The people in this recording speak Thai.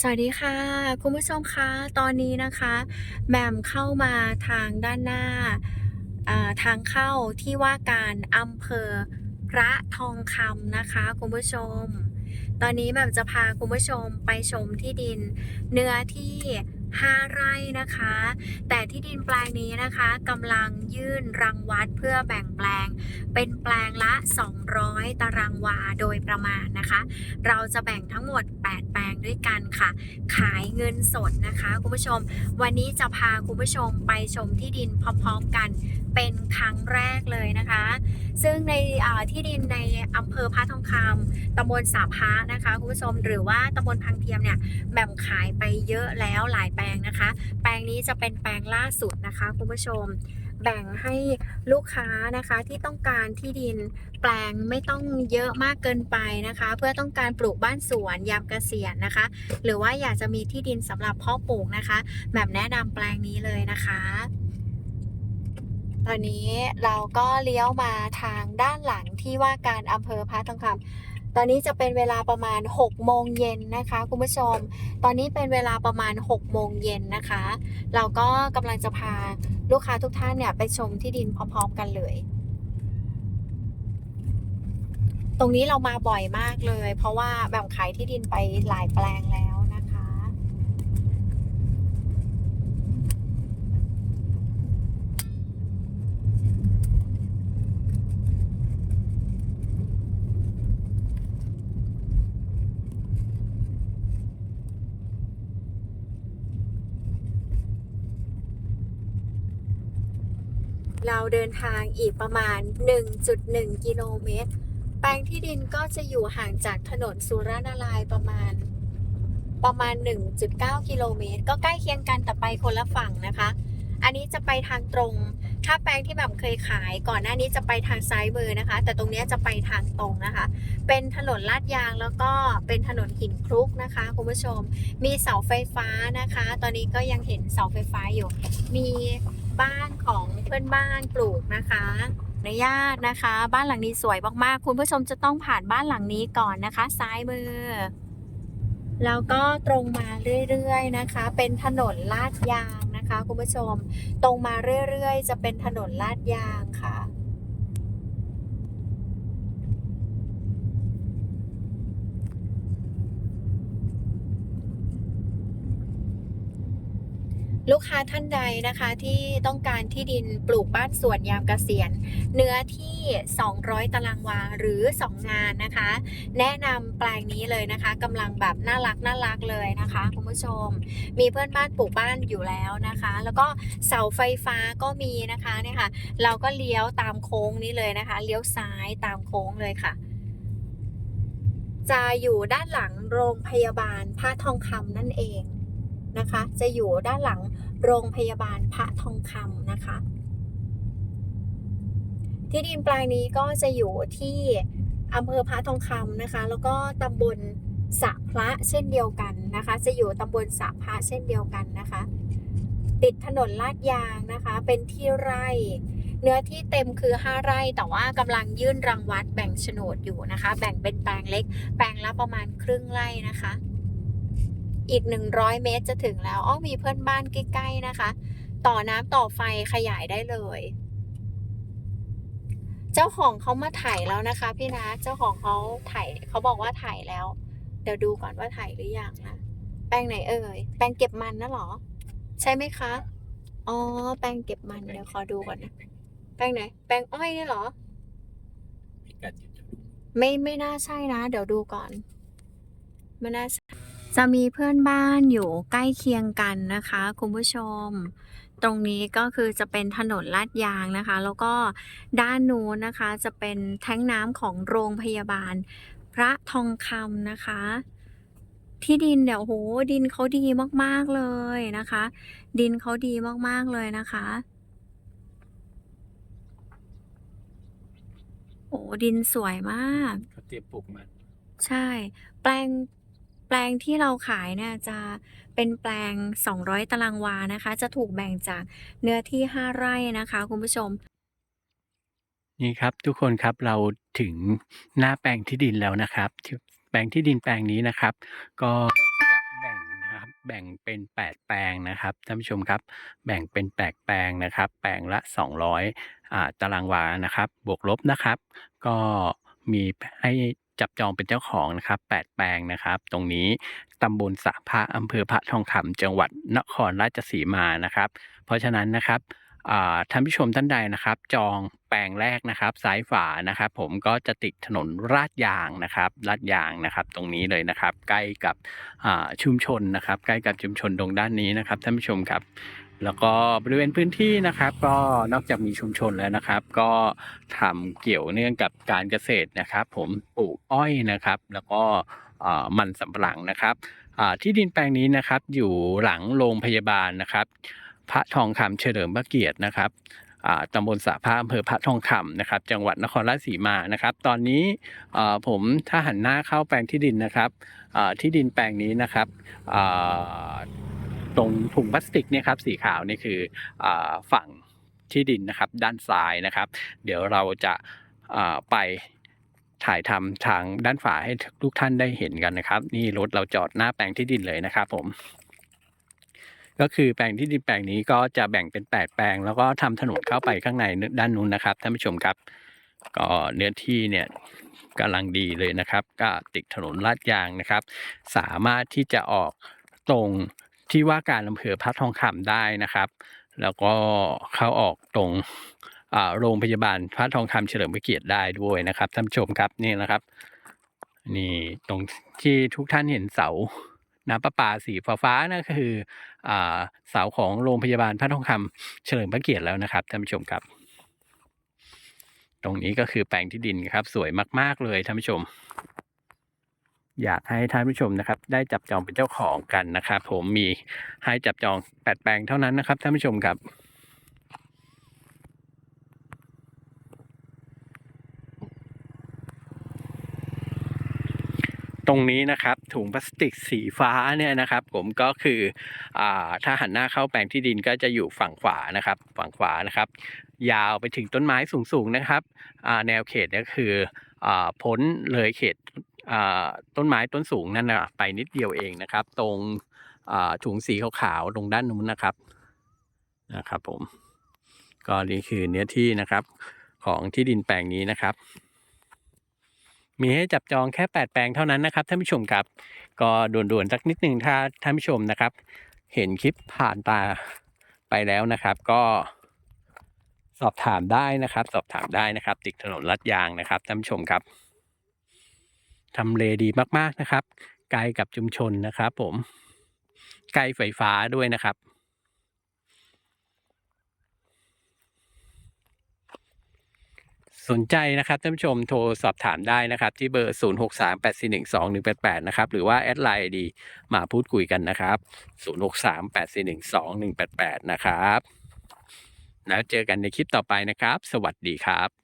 สวัสดีค่ะ คุณผู้ชมคะตอนนี้นะคะแหม่มเข้ามาทางด้านหน้าอ่าทางเข้าที่ว่าการอำเภอพระทองคำนะคะคุณผู้ชม ตอนนี้แหม่มจะพาคุณผู้ชมไปชมที่ดิน เนื้อที่ 5 ไร่นะคะ แต่ที่ดินแปลงนี้นะคะกำลังยื่นรังวัดเพื่อแบ่งแปลง เป็นแปลงละ 200 ตารางวาโดยประมาณนะคะ เราจะแบ่งทั้งหมด 8 แปลงด้วยกันค่ะ ขายเงินสดนะคะคุณผู้ชม วันนี้จะพาคุณผู้ชมไปชมที่ดินพร้อมๆกันเป็นครั้งแรกเลยนะคะ ซึ่งในที่ดินในอำเภอพระทองคำตำบลสาพะนะคะคุณผู้ชมหรือว่าตำบลพังเทียมเนี่ยแบ่มขายไปเยอะแล้วหลายแปลงนะคะ แปลงนี้จะเป็นแปลงล่าสุดนะคะคุณผู้ชมแบ่งให้ลูกค้านะคะที่ต้องการที่ดินแปลงไม่ต้องเยอะมากเกินไปนะคะ เพื่อต้องการปลูกบ้านสวนยามเกษียณนะคะ หรือว่าอยากจะมีที่ดินสำหรับเพาะปลูกนะคะ แบบแนะนำแปลงนี้เลยนะคะ ตอนนี้เราก็เลี้ยวมาทางด้านหลังที่ว่าการอำเภอพระทองคำตอนนี้จะเป็นเวลาประมาณ 6 โมงเย็นนะคะคุณผู้ชม ตอนนี้เป็นเวลาประมาณ 6 โมงเย็นนะคะ เราก็กำลังจะพาลูกค้าทุกท่านเนี่ยไปชมที่ดินพร้อมๆกันเลยตรงนี้เรามาบ่อยมากเลย เพราะว่าแบ่งขายที่ดินไปหลายแปลงแล้วนะคะ เราเดินทางอีกประมาณ 1.1 กิโลเมตร แปลงที่ดินก็จะอยู่ห่างจากถนนสุรนารายประมาณประมาณ 1.9 กิโลเมตร ก็ใกล้เคียงกันแต่ไปคนละฝั่งนะคะ อันนี้จะไปทางตรง ถ้าแปลงที่แบบเคยขาย ก่อนหน้านี้จะไปทางซ้ายมือนะคะ แต่ตรงนี้จะไปทางตรงนะคะ เป็นถนนลาดยางแล้วก็เป็นถนนหินคลุกนะคะคุณผู้ชม มีเสาไฟฟ้านะคะ ตอนนี้ก็ยังเห็นเสาไฟฟ้าอยู่ มีบ้านของ เพื่อนบ้านปลูกนะคะอนุญาตนะคะ บ้านหลังนี้สวยมากๆ คุณผู้ชมจะต้องผ่านบ้านหลังนี้ก่อนนะคะ ซ้ายมือ แล้วก็ตรงมาเรื่อยๆนะคะ เป็นถนนลาดยางนะคะ คุณผู้ชม ตรงมาเรื่อยๆ จะเป็นถนนลาดยางค่ะ ลูกค้าท่านใดนะคะที่ต้องการที่ดินปลูกบ้านสวนยามเกษียณ เนื้อที่ 200 ตารางวาหรือ 2 งานนะคะ แนะนำแปลงนี้เลยนะคะกำลังแบบน่ารักน่ารักเลยนะคะคุณผู้ชม มีเพื่อนบ้านปลูกบ้านอยู่แล้วนะคะ แล้วก็เสาไฟฟ้าก็มีนะคะเนี่ยค่ะ เราก็เลี้ยวตามโค้งนี้เลยนะคะ เลี้ยวซ้ายตามโค้งเลยค่ะจะอยู่ด้านหลังโรงพยาบาลพระทองคำนั่นเอง นะคะ จะอยู่ด้านหลังโรงพยาบาลพระทองคำนะคะ ที่ดินแปลงนี้ก็จะอยู่ที่อำเภอพระทองคำนะคะ แล้วก็ตำบลสระพระเช่นเดียวกันนะคะ จะอยู่ตำบลสระพระเช่นเดียวกันนะคะ ติดถนนลาดยางนะคะ เป็นที่ไร่ เนื้อที่เต็มคือ 5 ไร่ แต่ว่ากำลังยื่นรังวัดแบ่งโฉนดอยู่นะคะ แบ่งเป็นแปลงเล็ก แปลงละประมาณครึ่งไร่นะคะ อีก 100 เมตรจะถึงแล้วอ้อมีเพื่อนบ้านใกล้ๆนะคะ ต่อน้ำต่อไฟขยายได้เลย เจ้าของเขามาถ่ายแล้วนะคะ พี่นะเจ้าของเขาถ่ายเขาบอกว่าถ่ายแล้ว เดี๋ยวดูก่อนว่าถ่ายหรือยังนะแปลงไหนเอ่ยแปลงเก็บมันนะเหรอ ใช่ไหมคะอ๋อแปลงเก็บมันเดี๋ยวขอดูก่อนนะแปลงไหน แปลงอ้อยเนี่ยเหรอพิกัดอยู่ตรงนี้ไม่ไม่น่าใช่นะ เดี๋ยวดูก่อนไม่น่าใช่ จะมีเพื่อนบ้านอยู่ใกล้เคียงกันนะคะ คุณผู้ชม ตรงนี้ก็คือจะเป็นถนนลาดยางนะคะ แล้วก็ด้านนู้นนะคะ จะเป็นแท้งน้ำของโรงพยาบาล พระทองคำนะคะ ที่ดินเดี๋ยวโหดินเขาดีมากๆเลยนะคะ ดินเขาดีมากๆเลยนะคะโอ้ดินสวยมากเขาเตรียมปลูกมัน ใช่ แปลง แปลงที่เราขายเนี่ยจะเป็นแปลง 200 ตารางวานะคะ จะถูกแบ่งจากเนื้อที่ 5 ไร่นะคะคุณผู้ชม นี่ครับทุกคนครับเราถึงหน้าแปลงที่ดินแล้วนะครับที่แปลงที่ดินแปลงนี้นะครับ ก็จะแบ่งแบ่งเป็น 8 แปลงนะครับท่านผู้ชมครับ แบ่งเป็น8แปลงนะครับ แปลงละ 200อ่าตารางวานะครับ บวกลบนะครับ ก็ มีให้จับจองเป็นเจ้าของนะครับ8แปลงนะครับ ตรงนี้ตำบลสะพระอำเภอพระทองคำจังหวัดนครราชสีมานะครับ เพราะฉะนั้นนะครับท่านผู้ชมท่านใดนะครับ จองแปลงแรกนะครับซ้ายฝานะครับ ผมก็จะติดถนนลาดยางนะครับลาดยางนะครับ ตรงนี้เลยนะครับ ใกล้กับชุมชนนะครับ ใกล้กับชุมชนตรงด้านนี้นะครับท่านผู้ชมครับ แล้วก็บริเวณพื้นที่นะครับ ก็นอกจากมีชุมชนแล้วนะครับ ก็ทำเกี่ยวเนื่องกับการเกษตรนะครับ ผมปลูกอ้อยนะครับ แล้วก็มันสำปะหลังนะครับที่ดินแปลงนี้นะครับ อยู่หลังโรงพยาบาลนะครับ พระทองคำเฉลิมพระเกียรตินะครับตำบลสระพระอำเภอพระทองคำนะครับ จังหวัดนครราชสีมานะครับ ตอนนี้ผมถ้าหันหน้าเข้าแปลงที่ดินนะครับที่ดินแปลงนี้นะครับ ตรงถุงพลาสติกเนี่ยครับสีขาวนี่คืออฝั่งที่ดินนะครับด้านซ้ายนะครับ เดี๋ยวเราจะไปถ่ายทำทางด้านฝาให้ทุกท่านได้เห็นกันนะครับ นี่รถเราจอดหน้าแปลงที่ดินเลยนะครับผม ก็คือแปลงที่ดินแปลงนี้ก็จะแบ่งเป็น 8 แปลง แล้วก็ทำถนนเข้าไปข้างในด้านนู้นนะครับท่านผู้ชมครับ ก็เนื้อที่เนี่ยกำลังดีเลยนะครับ ก็ติดถนนลาดยางนะครับ สามารถที่จะออกตรง ที่ว่าการอำเภอพระทองคำได้นะครับ แล้วก็เข้าออกตรงโรงพยาบาลพระทองคำเฉลิมพระเกียรติได้ด้วยนะครับท่านผู้ชมครับนี่นะครับ นี่ตรงที่ทุกท่านเห็นเสาน้ำประปาสีฟ้าๆนั่นก็คือเสาของโรงพยาบาลพระทองคำเฉลิมพระเกียรติแล้วนะครับท่านผู้ชมครับ ตรงนี้ก็คือแปลงที่ดินครับ สวยมาก ๆ เลยท่านผู้ชม อยากให้ท่านผู้ชมนะครับ ได้จับจองเป็นเจ้าของกันนะครับ ผมมีให้จับจองแปดแปลงเท่านั้นนะครับท่านผู้ชมครับตรงนี้นะครับถุงพลาสติกสีฟ้าเนี่ยนะครับ ผมก็คืออถ้าหันหน้าเข้าแปลงที่ดินก็จะอยู่ฝั่งขวานะครับ ฝั่งขวานะครับ ยาวไปถึงต้นไม้สูงๆนะครับแนวเขตก็คืออพ้นเลยเขต ต้นไม้ต้นสูงนั่นนะไปนิดเดียวเองนะครับ ตรงถุงสีขาวๆตรงด้านนู้นนะครับนะครับ ผมก็นี่คือเนื้อที่นะครับ ของที่ดินแปลงนี้นะครับ มีให้จับจองแค่ 8 แปลงเท่านั้นนะครับท่านผู้ชมครับ ก็ด่วนๆสักนิดหนึ่งถ้าท่านผู้ชมนะครับ เห็นคลิปผ่านตาไปแล้วนะครับ ก็สอบถามได้นะครับ สอบถามได้นะครับ ติดถนนลัดยางนะครับท่านผู้ชมครับ ทำเลดีมากๆนะครับใกล้กับชุมชนนะครับ ผมใกล้ไฟฟ้าด้วยนะครับสนใจนะครับท่านผู้ชมโทรสอบถามได้นะครับ ที่เบอร์ 0 6 3 8 4 1 2 1 8 8 นะครับ หรือว่าแอดไลน์ดีมาพูดคุยกันนะครับ 0 6 3 8 4 1 2 1 8 8 นะครับ แล้วเจอกันในคลิปต่อไปนะครับ สวัสดีครับ